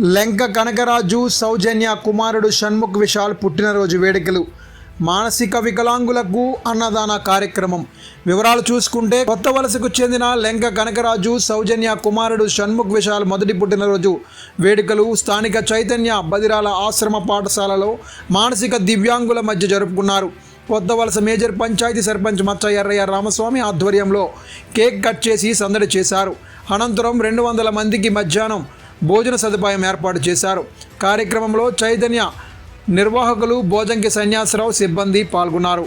లెంక కనకరాజు సౌజన్య కుమారుడు షణ్ముఖ్ విశాల్ పుట్టినరోజు వేడుకలు. మానసిక వికలాంగులకు అన్నదాన కార్యక్రమం. వివరాలు చూసుకుంటే కొత్త వలసకు చెందిన లెంక కనకరాజు సౌజన్య కుమారుడు షణ్ముఖ్ విశాల్ మొదటి పుట్టినరోజు వేడుకలు. స్థానిక చైతన్య బదిరాల ఆశ్రమ పాఠశాలలో మానసిక దివ్యాంగుల మధ్య జరుపుకున్నారు. కొత్త వలస మేజర్ పంచాయతీ సర్పంచ్ మచ్చ ఎర్రయ్య రామస్వామి ఆధ్వర్యంలో కేక్ కట్ చేసి సందడి చేశారు. అనంతరం రెండు వందల మందికి మధ్యాహ్నం భోజన సదుపాయం ఏర్పాటు చేశారు. కార్యక్రమంలో చైతన్య నిర్వాహకులు భోజంకి సన్యాసరావు సిబ్బంది పాల్గొన్నారు.